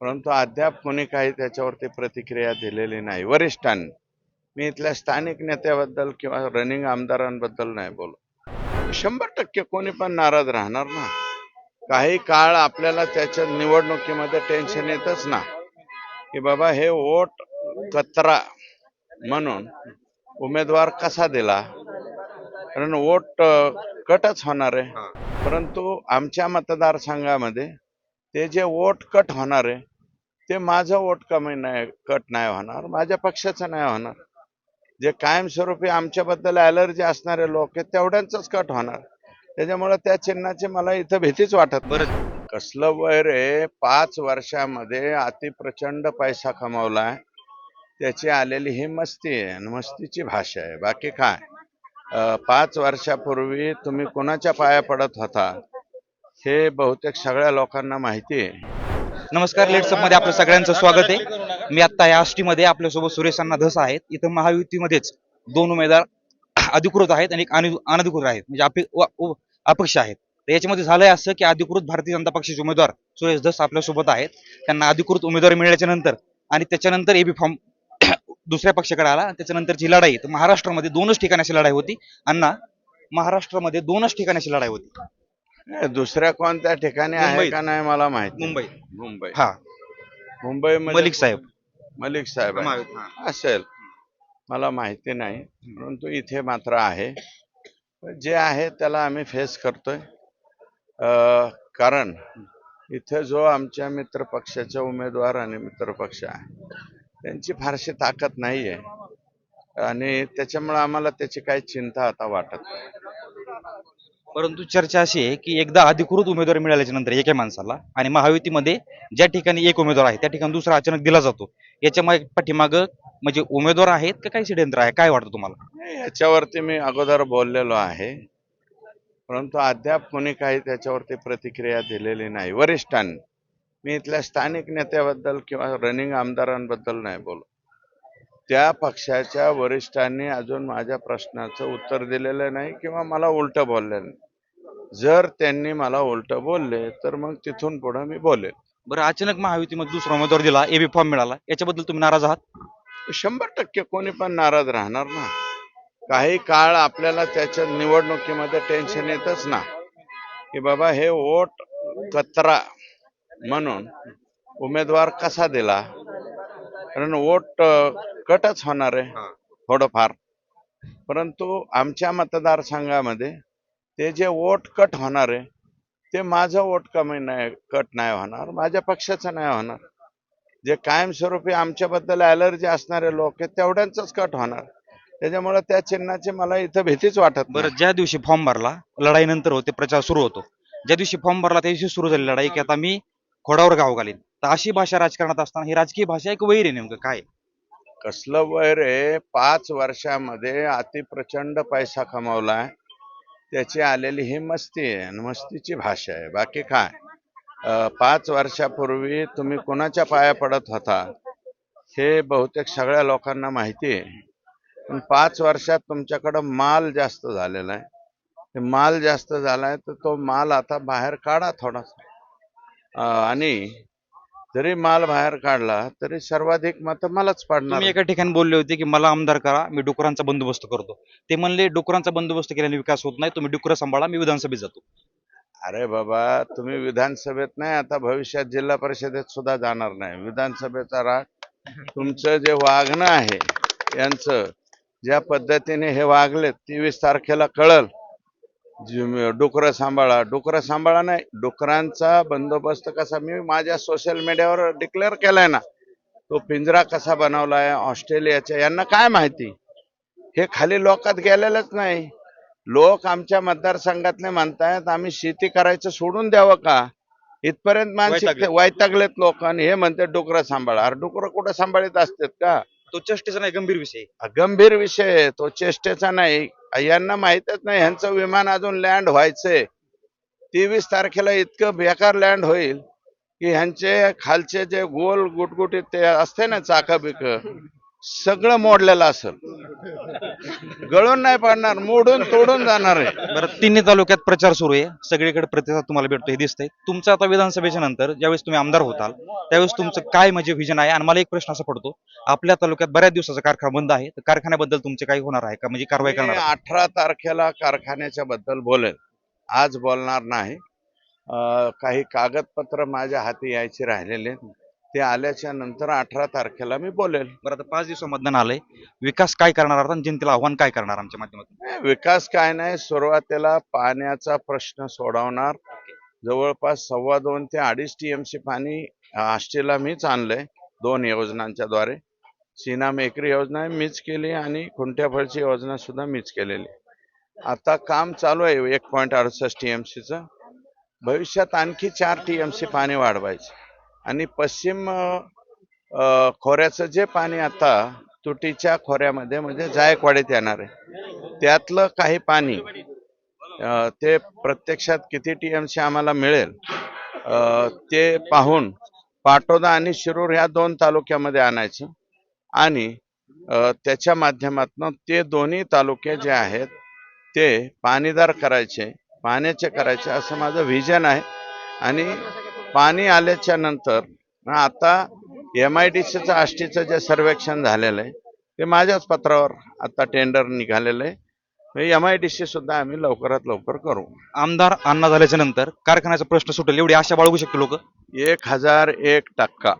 परंतु अद्याप कोणी काही त्याच्यावरती प्रतिक्रिया दिलेली नाही. वरिष्ठांनी. मी इथल्या स्थानिक नेत्याबद्दल किंवा रनिंग आमदारांबद्दल नाही बोलत शंभर टक्के कोणी पण नाराज राहणार ना. काही काळ आपल्याला त्याच्या निवडणुकीमध्ये टेन्शन येतच ना. की बाबा हे वोट कचरा म्हणून उमेदवार कसा दिला? कारण वोट कटच होणार आहे. परंतु आमच्या मतदारसंघामध्ये ते जे वोट कट होणार आहे ते माझं वोट कमी नाही कट नाही होणार माझ्या पक्षाचं नाही होणार. जे कायमस्वरूपी आमच्याबद्दल ॲलर्जी असणारे लोक आहेत तेवढ्यांचंच कट होणार. त्याच्यामुळे त्या चिन्हाची मला इथं भीतीच वाटत. बरं. कसलं वय रे पाच वर्षामध्ये अतिप्रचंड पैसा कमावलाय. त्याची आलेली ही मस्ती आहे आणि मस्तीची भाषा आहे. बाकी काय? पाच वर्षापूर्वी तुम्ही कोणाच्या पाया पडत होता? हे बहुतेक सगळ्या लोकांना माहिती आहे. नमस्कार लेट्सअपमध्ये आपलं सगळ्यांचं स्वागत आहे. मी आता या आष्टीमध्ये आपल्यासोबत सुरेश अण्णा धस आहेत. इथं महायुतीमध्येच दोन उमेदवार अधिकृत आहेत आणि एक अनधिकृत आहेत. म्हणजे अपे- व- व- अपक्ष आहेत. तर याच्यामध्ये झालंय असं की अधिकृत भारतीय जनता पक्षाचे उमेदवार सुरेश धस आपल्यासोबत आहेत. त्यांना अधिकृत उमेदवार मिळाल्याच्या नंतर आणि त्याच्यानंतर एबी फॉर्म दुसऱ्या पक्षाकडे आला. आणि त्याच्यानंतरची लढाई. तर महाराष्ट्रामध्ये दोनच ठिकाणी अशी लढाई होती. अण्णा महाराष्ट्रामध्ये दोनच ठिकाणी अशी लढाई होती. हे दुसऱ्या कोणत्या ठिकाणी आहे मुंबईत. का नाही मला माहिती मुंबई मुंबई हा. मुंबईमध्ये मलिक साहेब. मलिक साहेब आहे. हा. असेल. मला माहिती नाही. परंतु इथे मात्र आहे. जे आहे त्याला आम्ही फेस करतोय. अं, कारण इथे जो आमच्या मित्र पक्षाचा उमेदवार आणि मित्र पक्ष आहे त्यांची फारशी ताकद नाही आहे आणि त्याच्यामुळे आम्हाला त्याची काही चिंता आता वाटत नाही. परंतु चर्चा अशी आहे की एकदा अधिकृत उमेदवार मिळाल्याच्या नंतर एका माणसाला आणि महायुतीमध्ये ज्या ठिकाणी एक उमेदवार आहे त्या ठिकाणी दुसरा अचानक दिला जातो. याच्या मागे पाठीमाग म्हणजे उमेदवार आहेत का काही षडयंत्र आहे? काय वाटतं तुम्हाला? याच्यावरती मी अगोदर बोललेलो आहे. परंतु अद्याप कोणी काही त्याच्यावरती प्रतिक्रिया दिलेली नाही. वरिष्ठांनी. मी इथल्या स्थानिक नेत्याबद्दल किंवा रनिंग आमदारांबद्दल नाही बोलत. त्या पक्षाच्या वरिष्ठांनी अजून माझ्या प्रश्नाचं उत्तर दिलेलं नाही किंवा मला उलट बोललेलं नाही. जर त्यांनी मला उलट बोलले तर मग तिथून पुढे मी बोलेल. बरं अचानक महायुतीमध्ये दुसरा उमेदवार दिला एबी फॉर्म मिळाला. याच्याबद्दल तुम्ही नाराज आहात? शंभर टक्के कोणी पण नाराज राहणार ना. काही काळ आपल्याला त्याच्या निवडणुकीमध्ये टेन्शन येतच ना. की बाबा हे वोट कचरा म्हणून उमेदवार कसा दिला? कारण वोट कटच होणार आहे. थोडंफार. परंतु आमच्या मतदारसंघामध्ये ते जे वोट कट होणार आहे ते माझं वोट कमी नाही कट नाही होणार. माझ्या पक्षाचं नाही होणार. जे कायमस्वरूपी आमच्याबद्दल ॲलर्जी असणारे लोक आहेत तेवढ्यांचंच कट होणार. त्याच्यामुळे त्या चिन्हाची मला इथं भीतीच वाटत. बरं ज्या दिवशी फॉर्म भरला लढाईनंतर होते प्रचार सुरू होतो. ज्या दिवशी फॉर्म भरला त्या दिवशी सुरू झाली लढाई की आता मी खोडावर गाव घालीन. तर अशी भाषा राजकारणात असताना ही राजकीय भाषा एक वैर आहे नेमकं काय? कसलं वैर आहे? पाच वर्षामध्ये अतिप्रचंड पैसा कमावलाय. त्याची आलेली ही मस्ती आहे आणि मस्तीची भाषा आहे. बाकी काय? पाच वर्षापूर्वी तुम्ही कोणाच्या पाया पडत होता? हे बहुतेक सगळ्या लोकांना माहिती आहे. पण पाच वर्षात तुमच्याकडं माल जास्त झालेला आहे. ते माल जास्त झालाय तर तो माल आता बाहेर काढा थोडासा. आणि जरी माल बाहेर काढला तरी सर्वाधिक मत मलाच पडणार. तुम्ही एका ठिकाणी बोलले होते की मला आमदार करा मी डुकरांचा बंदोबस्त करतो. ते म्हणले डुकरांचा बंदोबस्त केल्याने विकास होत नाही तुम्ही डुकरं सांभाळा मी विधानसभेत जातो. अरे बाबा तुम्ही विधानसभेत नाही आता भविष्यात जिल्हा परिषदेत सुद्धा जाणार नाही. विधानसभेचा राग तुमचं जे वागणं आहे यांचं ज्या पद्धतीने हे वागलेत तेवीस तारखेला कळल. डुकरं सांभाळा. डुकरं सांभाळा नाही डुकरांचा बंदोबस्त कसा मी माझ्या सोशल मीडियावर डिक्लेअर केलाय ना तो पिंजरा कसा बनवलाय ऑस्ट्रेलियाच्या यांना काय माहिती? हे खाली लोकात गेलेलंच नाही. लोक आमच्या मतदारसंघातले म्हणतायत आम्ही शेती करायचं सोडून द्यावं का? इथपर्यंत मानसिक वैतागले. वैतागलेत लोक आणि हे म्हणते डुकरं सांभाळा. अरे डुकरं कुठं सांभाळीत असतात का? तो चेष्टेचा नाही गंभीर विषय. गंभीर विषय तो चेष्टेचा नाही. यांना माहितच नाही यांचं विमान अजून लँड व्हायचंय. तेवीस तारखेला इतकं बेकार लँड होईल की ह्यांचे खालचे जे गोल गुटगुटीत ते असते ना चाक बिक सगळं मोडलेलं असेल. गळून नाही पाडणार मोडून तोडून जाणार आहे. बरं तिन्ही तालुक्यात प्रचार सुरू आहे. सगळीकडे प्रतिसाद तुम्हाला भेटतो हे दिसतंय. तुमचं आता विधानसभेच्या नंतर ज्यावेळेस तुम्ही आमदार होताल त्यावेळेस तुमचं काय म्हणजे व्हिजन आहे? आणि मला एक प्रश्न असा पडतो आपल्या तालुक्यात बऱ्याच दिवसाचा कारखाना बंद आहे. तर कारखान्याबद्दल तुमचे काही होणार आहे का? म्हणजे कारवाई करणार? अठरा तारखेला कारखान्याच्या बद्दल बोलेल आज बोलणार नाही. काही कागदपत्र माझ्या हाती यायचे राहिलेले आहेत. ते आल्याच्यानंतर अठरा तारखेला मी बोलेल. बरं आता पाच दिवस मतदान आलंय. विकास काय करणार आहात आणि जनतेला आव्हान काय करणार आमच्या माध्यमातून? नाही, विकास काय नाही सुरुवातीला पाण्याचा प्रश्न सोडवणार. जवळपास सव्वा दोन ते अडीच टीएमसी पाणी आष्टीला मीच आणलंय दोन योजनांच्या द्वारे. सीना मेकरी योजना मीच केली आणि खुंट्याफळची योजना सुद्धा मीच केलेली. आता काम चालू आहे एक पॉईंट अडुसष्ट टीएमसीचं. भविष्यात आणखी चार टीएमसी पाणी वाढवायचं. आणि पश्चिम खोऱ्याचं जे पाणी आता तुटीच्या खोऱ्यामध्ये म्हणजे जायकवाडीत येणार आहे त्यातलं काही पाणी ते प्रत्यक्षात किती टी एम सी आम्हाला मिळेल ते पाहून पाटोदा आणि शिरूर ह्या दोन तालुक्यामध्ये आणायचं आणि त्याच्या माध्यमातून ते दोन्ही तालुके जे आहेत ते पाणीदार करायचे पाण्याचे करायचे असं माझं व्हिजन आहे आणि पाणी आल्याच्यानंतर आता एम आय डी सीचं आष्टीचं जे सर्वेक्षण झालेलं आहे ते माझ्याच पत्रावर आता टेंडर निघालेलं आहे. एम आय डी सी सुद्धा आम्ही लवकरात लवकर करू. आमदार अण्णा झाल्याच्यानंतर कारखान्याचा प्रश्न सुटेल एवढी आशा बाळगू शकतो लोक? एक हजार एक टक्का.